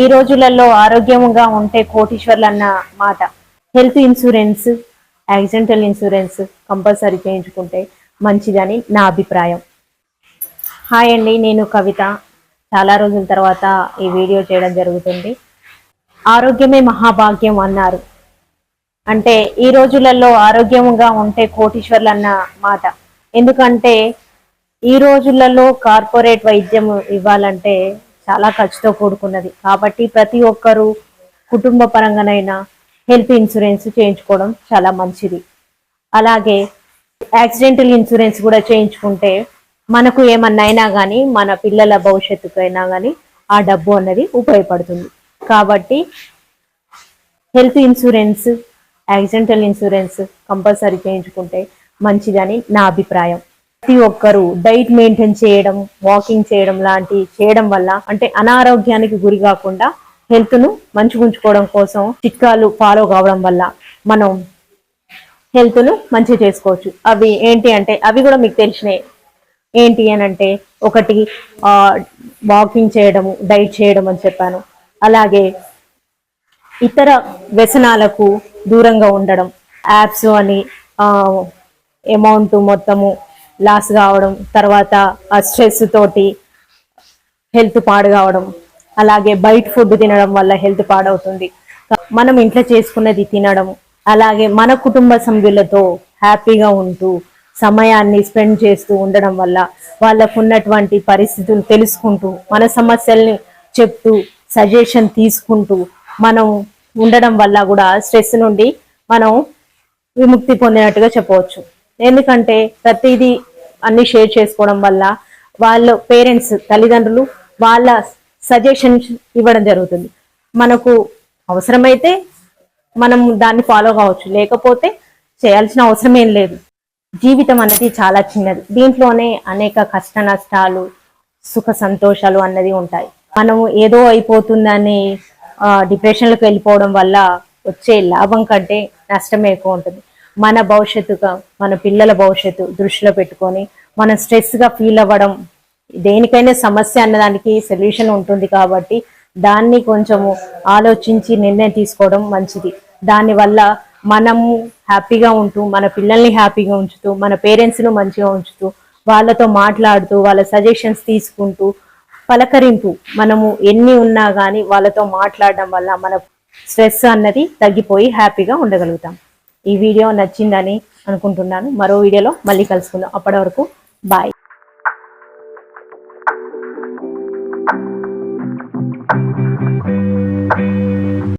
ఈ రోజులలో ఆరోగ్యంగా ఉంటే కోటీశ్వర్లు అన్న మాట. Health insurance accidental insurance compulsory చేయించుకుంటే మంచిదని నా అభిప్రాయం. హాయ్ అండి నేను కవిత. చాలా రోజుల తర్వాత ఈ వీడియో చేయడం జరుగుతుంది. ఆరోగ్యమే మహాభాగ్యం అన్నారు. అంటే ఈ రోజులలో ఆరోగ్యంగా ఉంటే కోటీశ్వర్లు అన్న మాట. ఎందుకంటే ఈ రోజులలో కార్పొరేట్ వైద్యం ఇవ్వాలంటే చాలా ఖర్చుతో కూడుకున్నది. కాబట్టి ప్రతి ఒక్కరూ కుటుంబ పరంగానైనా హెల్త్ ఇన్సూరెన్స్ చేయించుకోవడం చాలా మంచిది. అలాగే యాక్సిడెంటల్ ఇన్సూరెన్స్ కూడా చేయించుకుంటే మనకు ఏమన్నా అయినా కానీ మన పిల్లల భవిష్యత్తుకైనా కానీ ఆ డబ్బు అన్నది ఉపయోగపడుతుంది. కాబట్టి health insurance accidental insurance compulsory చేయించుకుంటే మంచిదని నా అభిప్రాయం. ప్రతి ఒక్కరూ డైట్ మెయింటైన్ చేయడం వాకింగ్ చేయడం లాంటి చేయడం వల్ల అంటే అనారోగ్యానికి గురి కాకుండా హెల్త్ను మంచిగా ఉంచుకోవడం కోసం చిట్కాలు ఫాలో కావడం వల్ల మనం హెల్త్ను మంచిగా చేసుకోవచ్చు. అవి ఏంటి అంటే అవి కూడా మీకు తెలిసినాయి. ఏంటి అని అంటే ఒకటి వాకింగ్ చేయడము డైట్ చేయడం అని చెప్పాను. అలాగే ఇతర వ్యసనాలకు దూరంగా ఉండడం. యాప్స్ అని అమౌంట్ మొత్తము లాస్ కావడం తర్వాత ఆ స్ట్రెస్ తోటి హెల్త్ పాడు కావడం అలాగే బయట ఫుడ్ తినడం వల్ల హెల్త్ పాడవుతుంది. మనం ఇంట్లో చేసుకున్నది తినడం అలాగే మన కుటుంబ సభ్యులతో హ్యాపీగా ఉంటూ సమయాన్ని స్పెండ్ చేస్తూ ఉండడం వల్ల వాళ్ళకు ఉన్నటువంటి పరిస్థితులు తెలుసుకుంటూ మన సమస్యల్ని చెప్తూ సజెషన్ తీసుకుంటూ మనం ఉండడం వల్ల కూడా స్ట్రెస్ నుండి మనం విముక్తి పొందినట్టుగా చెప్పవచ్చు. ఎందుకంటే ప్రతిదీ అన్ని షేర్ చేసుకోవడం వల్ల వాళ్ళ పేరెంట్స్ తల్లిదండ్రులు వాళ్ళ సజెషన్స్ ఇవ్వడం జరుగుతుంది. మనకు అవసరమైతే మనం దాన్ని ఫాలో కావచ్చు. లేకపోతే చేయాల్సిన అవసరం ఏం లేదు. జీవితం అనేది చాలా చిన్నది. దీంట్లోనే అనేక కష్ట నష్టాలు సుఖ సంతోషాలు అన్నది ఉంటాయి. మనము ఏదో అయిపోతుందని డిప్రెషన్లకు వెళ్ళిపోవడం వల్ల వచ్చే లాభం కంటే నష్టం ఎక్కువ ఉంటుంది. మన భవిష్యత్తుగా మన పిల్లల భవిష్యత్తు దృష్టిలో పెట్టుకొని మనం స్ట్రెస్గా ఫీల్ అవ్వడం దేనికైనా సమస్య అన్నదానికి సొల్యూషన్ ఉంటుంది కాబట్టి దాన్ని కొంచెము ఆలోచించి నిర్ణయం తీసుకోవడం మంచిది. దానివల్ల మనము హ్యాపీగా ఉంటూ మన పిల్లల్ని హ్యాపీగా ఉంచుతూ మన పేరెంట్స్ను మంచిగా ఉంచుతూ వాళ్ళతో మాట్లాడుతూ వాళ్ళ సజెషన్స్ తీసుకుంటూ పలకరింపు మనము ఎన్ని ఉన్నా కానీ వాళ్ళతో మాట్లాడడం వల్ల మన స్ట్రెస్ అన్నది తగ్గిపోయి హ్యాపీగా ఉండగలుగుతాం. ఈ వీడియో నచ్చిందని అనుకుంటున్నాను. మరో వీడియోలో మళ్ళీ కలుసుకుందాం. అప్పటి వరకు బాయ్.